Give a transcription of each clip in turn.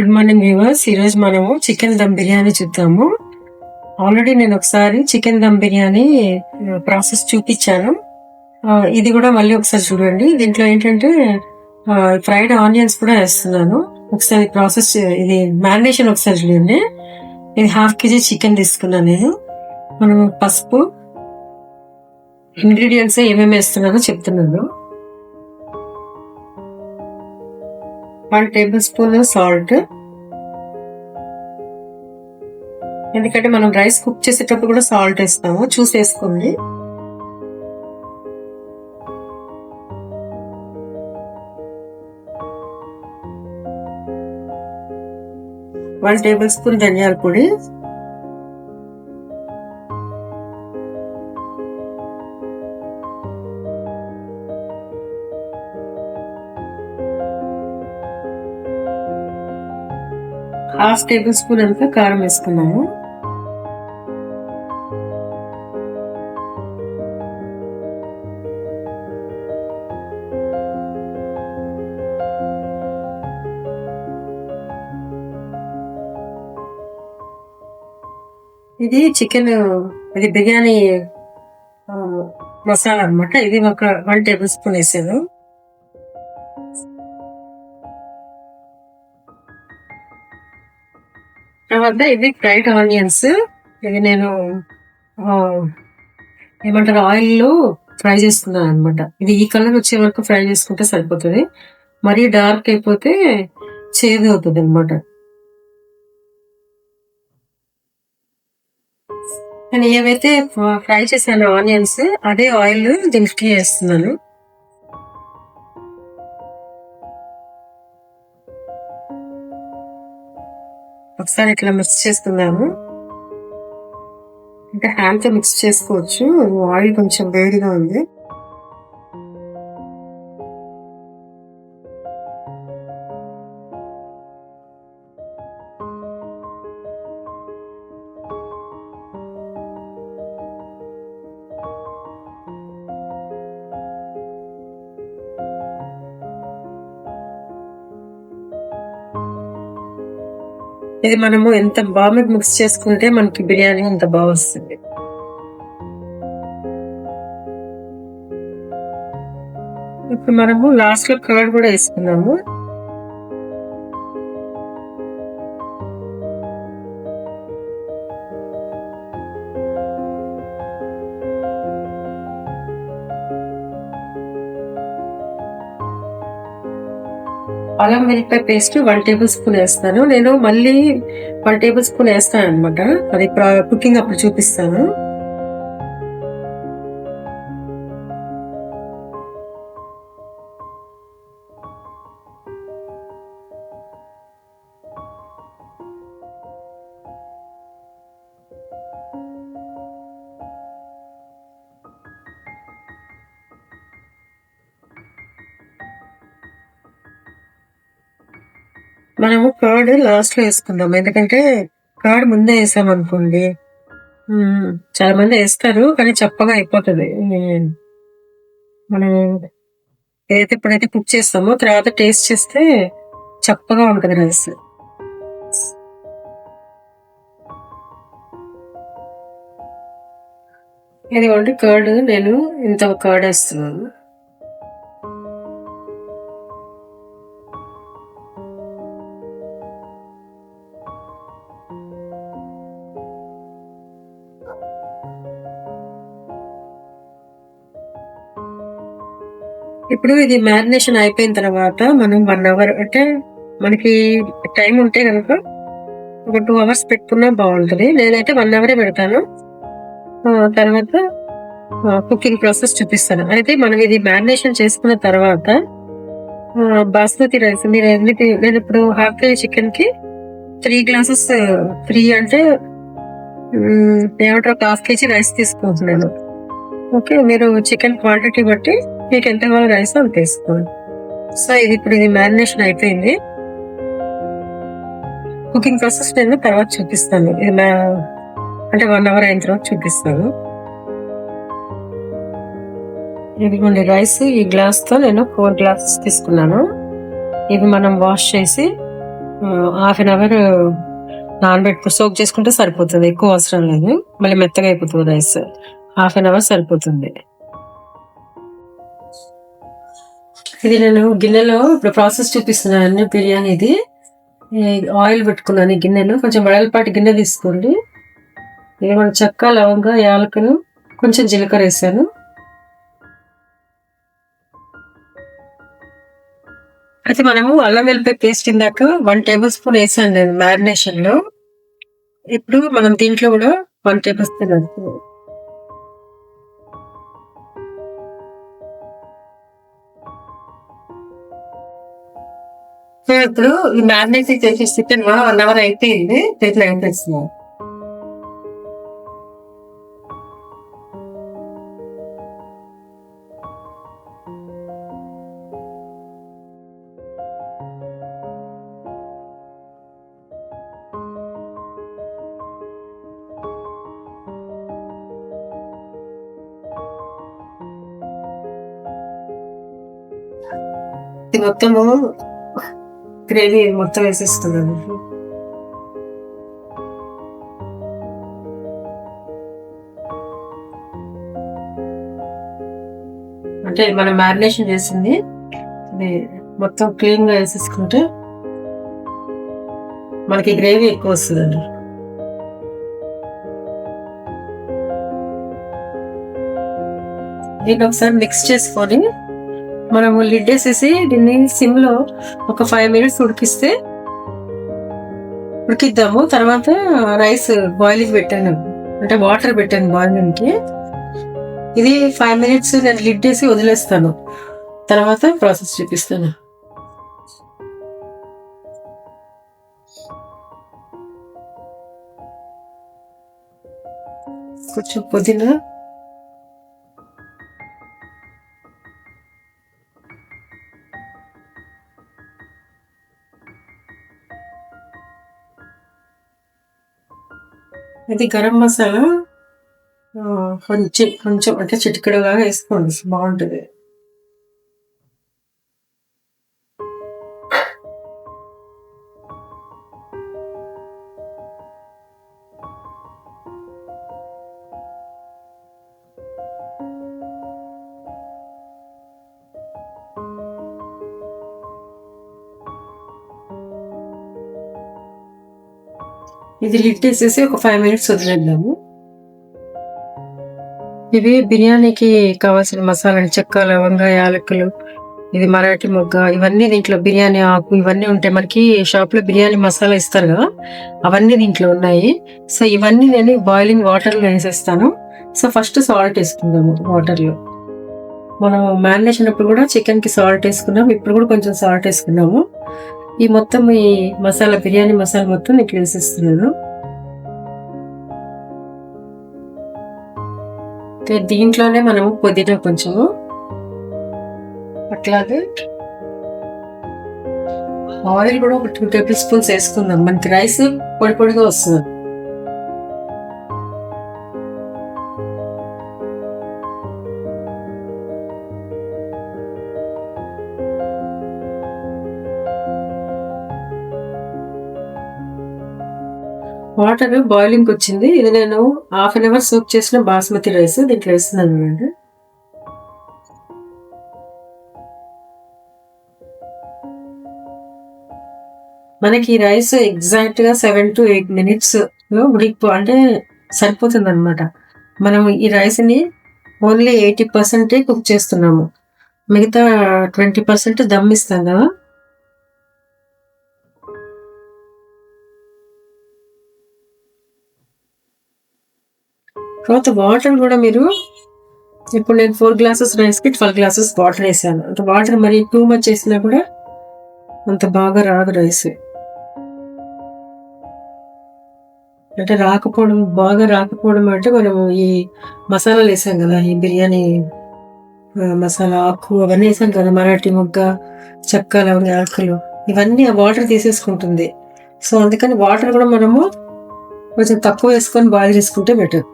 Good morning viewers ఈరోజు మనము chicken dum biryani చూద్దాము. ఆల్రెడీ నేను ఒకసారి చికెన్ దమ్ బిర్యానీ ప్రాసెస్ చూపించాను. ఇది కూడా మళ్ళీ ఒకసారి చూడండి. దీంట్లో ఏంటంటే ఫ్రైడ్ ఆనియన్స్ కూడా వేస్తున్నాను. ఒకసారి ప్రాసెస్ ఇది మ్యారినేషన్ ఒకసారి చూడండి. ఇది హాఫ్ కేజీ చికెన్ తీసుకున్నాను నేను. మనం పసుపు ఇంగ్రీడియంట్స్ ఏమేమి వేస్తున్నానో చెప్తున్నాను. వన్ టేబుల్ స్పూన్ సాల్ట్ ఎందుకంటే మనం రైస్ కుక్ చేసేటప్పుడు కూడా సాల్ట్ వేస్తాము చూసేసుకోండి వన్ టేబుల్ స్పూన్ ధనియాల పొడి. హాఫ్ టేబుల్ స్పూన్ అంతా కారం వేసుకున్నాము. ఇది చికెన్ ఇది బిర్యానీ మసాలా అన్నమాట. ఇది ఒక వన్ టేబుల్ స్పూన్ వేసాను. తర్వాత ఇది ఫ్రైడ్ ఆనియన్స్. ఇది నేను ఆ, ఏమంటారు ఆయిల్లో ఫ్రై చేస్తున్నాను అనమాట ఇది ఈ కలర్ వచ్చే వరకు ఫ్రై చేసుకుంటే సరిపోతుంది. మరీ డార్క్ అయిపోతే చేదు అవుతుంది అనమాట నేను ఏవైతే ఫ్రై చేశాను ఆనియన్స్ అదే ఆయిల్ దీనికి వేస్తున్నాను ఒకసారి ఇట్లా మిక్స్ చేసుకుందాము ఇంకా హ్యాండ్తో మిక్స్ చేసుకోవచ్చు. ఆయిల్ కొంచెం వేడిగా ఉంది. ఇది మనము ఎంత బాగా మిక్స్ చేసుకుంటే మనకి బిర్యానీ అంత బాగా వస్తుంది. ఇప్పుడు మనము లాస్ట్లో కర్డ్ కూడా వేసుకున్నాము అల్లం వెల్లిపాయ పేస్ట్ వన్ టేబుల్ స్పూన్ వేస్తాను. నేను మళ్ళీ వన్ టేబుల్ స్పూన్ వేస్తాను అనమాట అది కుకింగ్ అప్పుడు చూపిస్తాను. మనము కర్డ్ లాస్ట్లో వేసుకుందాం. ఎందుకంటే కర్డ్ ముందే వేసాం అనుకోండి. చాలా మంది వేస్తారు కానీ చప్పగా అయిపోతుంది. మనం ఏదైతే ఇప్పుడైతే కుక్ చేస్తామో తర్వాత టేస్ట్ చేస్తే చప్పగా ఉంటుంది రైస్ ఇది వండి కర్డ్ నేను ఇంత కర్డ్ వేస్తున్నాను. ఇప్పుడు ఇది మ్యారినేషన్ అయిపోయిన తర్వాత మనం వన్ అవర్ అంటే మనకి టైం ఉంటే కనుక ఒక టూ అవర్స్ పెట్టుకున్నా బాగుంటుంది. నేనైతే వన్ అవరే పెడతాను. తర్వాత కుకింగ్ ప్రాసెస్ చూపిస్తాను. అయితే మనం ఇది మ్యారినేషన్ చేసుకున్న తర్వాత బాస్మతి రైస్ మీరు ఎన్ని నేను ఇప్పుడు హాఫ్ కేజీ చికెన్కి త్రీ గ్లాసెస్ త్రీ అంటే ఏమంటారు ఒక హాఫ్ కేజీ రైస్ తీసుకుంటున్నాను. ఓకే మీరు చికెన్ క్వాంటిటీ బట్టి మీకు ఎంత కావాలో రైస్ అది తీసుకోండి సో ఇది ఇప్పుడు ఇది మ్యారినేషన్ అయిపోయింది. కుకింగ్ ప్రాసెస్ నేను తర్వాత చూపిస్తాను. ఇది అంటే వన్ అవర్ అయిన తర్వాత చూపిస్తాను. ఇదిగోండి రైస్ ఈ గ్లాస్తో నేను ఫోర్ గ్లాసెస్ తీసుకున్నాను. ఇవి మనం వాష్ చేసి హాఫ్ అన్ అవర్ నానబెట్టు సోక్ చేసుకుంటే సరిపోతుంది. ఎక్కువ అవసరం లేదు. మళ్ళీ మెత్తగా అయిపోతుంది రైస్. హాఫ్ అన్ అవర్ సరిపోతుంది. ఇది నేను గిన్నెలో ఇప్పుడు ప్రాసెస్ చూపిస్తున్నాను బిర్యానీది ఇది. ఆయిల్ పెట్టుకున్నాను ఈ గిన్నెలో. కొంచెం వెడల్పాటి గిన్నె తీసుకోండి. ఇది మన చెక్క లవంగా యాలకులు కొంచెం జీలకర్ర వేసాను. అయితే మనము అల్లం వెల్లిపాయ పేస్ట్ ఇందాక వన్ టేబుల్ స్పూన్ వేసాను నేను మ్యారినేషన్లో. ఇప్పుడు మనం దీంట్లో కూడా వన్ టేబుల్ స్పూన్ సో ఇప్పుడు మ్యారినేట్ చేసి చికెన్ వన్ అవర్ అయిపోయింది. చేతిలో వేసేస్తున్నాం మొత్తము గ్రేవీ మొత్తం వేసేస్తున్నాను అంటే మనం మ్యారినేషన్ చేసింది అది మొత్తం క్లీన్గా వేసేసుకుంటే మనకి గ్రేవీ ఎక్కువ వస్తుందండి. దీన్ని ఒకసారి మిక్స్ చేసుకొని మనము లిడ్ వేసేసి దీన్ని సిమ్లో ఒక ఫైవ్ మినిట్స్ ఉడికిస్తే ఉడికిద్దాము. తర్వాత రైస్ బాయిలింగ్ పెట్టాను. అంటే వాటర్ పెట్టాను బాయిలింగ్కి. ఇది ఫైవ్ మినిట్స్ నేను లిడ్ వేసి వదిలేస్తాను. తర్వాత ప్రాసెస్ చూపిస్తాను. కొంచెం పుదీనా ఇది గరం మసాలా ఆ, కొంచెం కొంచెం అంటే చిటికడగా వేసుకోండి బాగుంటుంది. ఇది లిడ్ వేసేసి ఒక ఫైవ్ మినిట్స్ వదిలేద్దాము. ఇవి బిర్యానీకి కావాల్సిన మసాలాలు చెక్క లవంగ యాలకులు ఇది మరాఠీ మొగ్గ ఇవన్నీ దీంట్లో బిర్యానీ ఆకు ఇవన్నీ ఉంటాయి మనకి షాప్లో బిర్యానీ మసాలా ఇస్తారు కదా అవన్నీ దీంట్లో ఉన్నాయి. సో ఇవన్నీ నేను బాయిలింగ్ వాటర్లో వేసేస్తాను. సో ఫస్ట్ సాల్ట్ వేసుకుందాము వాటర్లో మనం మ్యారినేషన్ అప్పుడు కూడా చికెన్కి సాల్ట్ వేసుకున్నాము ఇప్పుడు కూడా కొంచెం సాల్ట్ వేసుకున్నాము. ఈ మొత్తం ఈ మసాలా బిర్యానీ మసాలా మొత్తం నీకు వేసేస్తున్నాను దీంట్లోనే మనము పుదీనా కొంచెము అట్లాగే ఆయిల్ కూడా ఒక టూ టేబుల్ స్పూన్స్ వేసుకుందాం. మనకి రైస్ పొడి పొడిగా వస్తుంది. వాటర్ బాయిలింగ్ వచ్చింది. ఇది నేను హాఫ్ అన్ అవర్ సోక్ చేసిన బాస్మతి రైస్. దీంట్లో వేస్తున్నాను అండి మనకి ఈ రైస్ ఎగ్జాక్ట్గా సెవెన్ టు ఎయిట్ మినిట్స్లో ఉడికిపో అంటే సరిపోతుంది అనమాట మనం ఈ రైస్ని ఓన్లీ ఎయిటీ పర్సెంటే కుక్ చేస్తున్నాము. మిగతా ట్వంటీ పర్సెంట్ దమ్ ఇస్తాం కదా. తర్వాత వాటర్ కూడా మీరు ఇప్పుడు నేను ఫోర్ గ్లాసెస్ రైస్కి ట్వెల్వ్ గ్లాసెస్ వాటర్ వేసాను. అంటే వాటర్ మరి టూ మచ్ వేసినా కూడా అంత బాగా రాదు రైస్ అంటే రాకపోవడం బాగా రాకపోవడం అంటే మనము ఈ మసాలాలు వేసాం కదా ఈ బిర్యానీ మసాలా ఆకు అవన్నీ వేసాం కదా మరాఠీ ముగ్గ చెక్క లవంగ ఆకులు ఇవన్నీ ఆ వాటర్ తీసేసుకుంటుంది. సో అందుకని వాటర్ కూడా మనము కొంచెం తక్కువ వేసుకొని బాయిల్ చేసుకుంటే బెటర్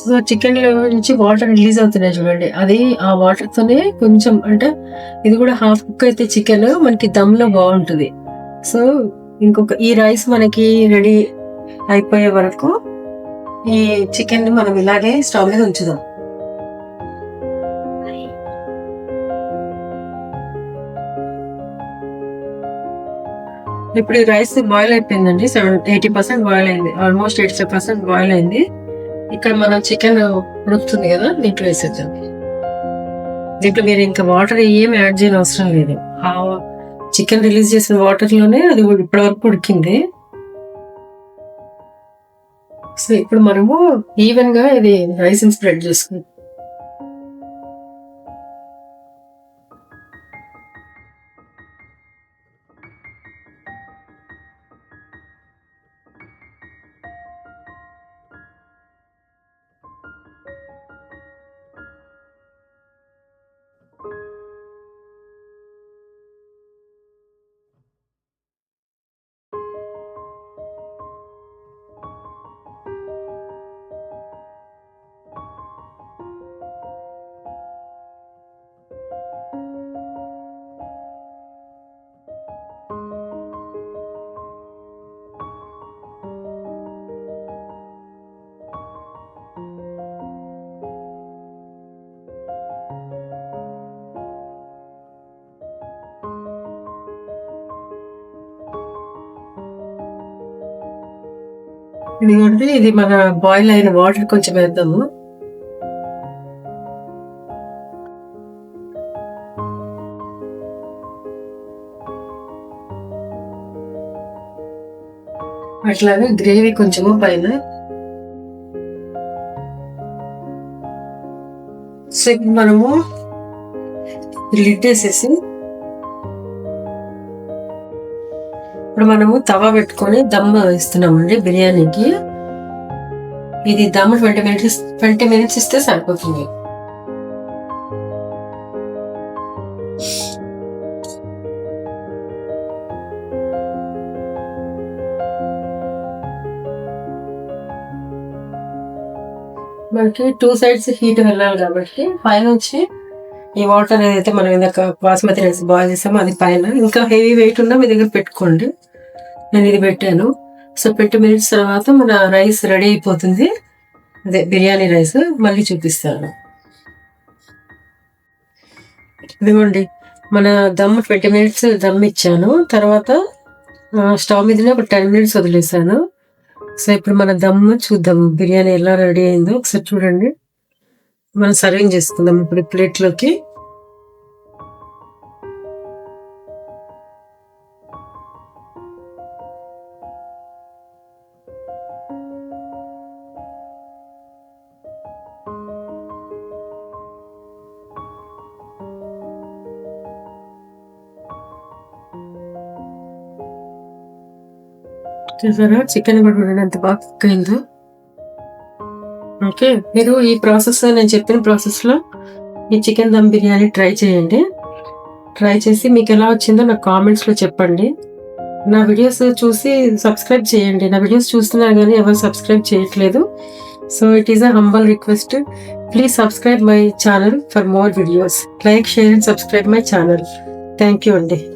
సో చికెన్లో నుంచి వాటర్ రిలీజ్ అవుతున్నాయి చూడండి. అది ఆ వాటర్ తోనే కొంచెం అంటే ఇది కూడా హాఫ్ కుక్ అయితే చికెన్ మనకి దమ్లో బాగుంటుంది. సో ఇంకొక ఈ రైస్ మనకి రెడీ అయిపోయే వరకు ఈ చికెన్ని మనం ఇలాగే స్టవ్ మీద ఉంచుదాం. ఇప్పుడు ఈ రైస్ బాయిల్ అయిపోయిందండి. సెవెన్ ఎయిటీ పర్సెంట్ బాయిల్ అయింది. ఆల్మోస్ట్ ఎయిటీ పర్సెంట్ బాయిల్ అయింది. ఇక్కడ మనం చికెన్ ఉడుకుతుంది కదా దీంట్లో వేసేద్దాం. దీంట్లో మీరు ఇంకా వాటర్ ఏం యాడ్ చేయని అవసరం లేదు. ఆ చికెన్ రిలీజ్ చేసిన వాటర్లోనే అది ఇప్పటి వరకు ఉడికింది. సో ఇప్పుడు మనము ఈవెన్గా ఇది రైస్ స్ప్రెడ్ చేసుకుందాం. ఇదిగోండి ఇది మన బాయిల్ అయిన వాటర్ కొంచెం వేద్దాము. అట్లాగే గ్రేవీ కొంచెము పైన. సెకండ్ మనము లిడ్ వేసేసి ఇప్పుడు మనము తవ పెట్టుకొని దమ్ ఇస్తున్నామండి బిర్యానీకి. ఇది dum twenty minutes twenty minutes ఇస్తే సరిపోతుంది. మనకి టూ సైడ్స్ హీట్ వెళ్ళాలి కాబట్టి పైన వచ్చి ఈ వాటర్ ఏదైతే మనం ఇందాక బాస్మతి రైస్ బాయిల్ చేసామో అది పైన. ఇంకా హెవీ వెయిట్ ఉన్నా మీ దగ్గర పెట్టుకోండి. నేను ఇది పెట్టాను. సో పెట్టి మినిట్స్ తర్వాత మన రైస్ రెడీ అయిపోతుంది. అదే బిర్యానీ రైస్ మళ్ళీ చూపిస్తాను. ఇదిగోండి. మన దమ్ ట్వంటీ మినిట్స్ దమ్ ఇచ్చాను. తర్వాత స్టవ్ మీదనే ఒక టెన్ మినిట్స్ వదిలేసాను. సో ఇప్పుడు మన దమ్ చూద్దాం బిర్యానీ ఎలా రెడీ అయిందో ఒకసారి చూడండి. మనం సర్వింగ్ చేసుకుందాం ఇప్పుడు ప్లేట్లోకి. చూసారా? చికెన్ కూడా చూడండి ఎంత బాగా కుక్ అయిందో. ఓకే మీరు ఈ ప్రాసెస్ నేను చెప్పిన ప్రాసెస్లో ఈ చికెన్ దమ్ బిర్యానీ ట్రై చేయండి. ట్రై చేసి మీకు ఎలా వచ్చిందో నాకు కామెంట్స్లో చెప్పండి. నా వీడియోస్ చూసి సబ్స్క్రైబ్ చేయండి. నా వీడియోస్ చూస్తున్నారు కానీ ఎవరు సబ్స్క్రైబ్ చేయట్లేదు. So it is a humble request please subscribe my channel for more videos like share and subscribe my channel thank you అండి.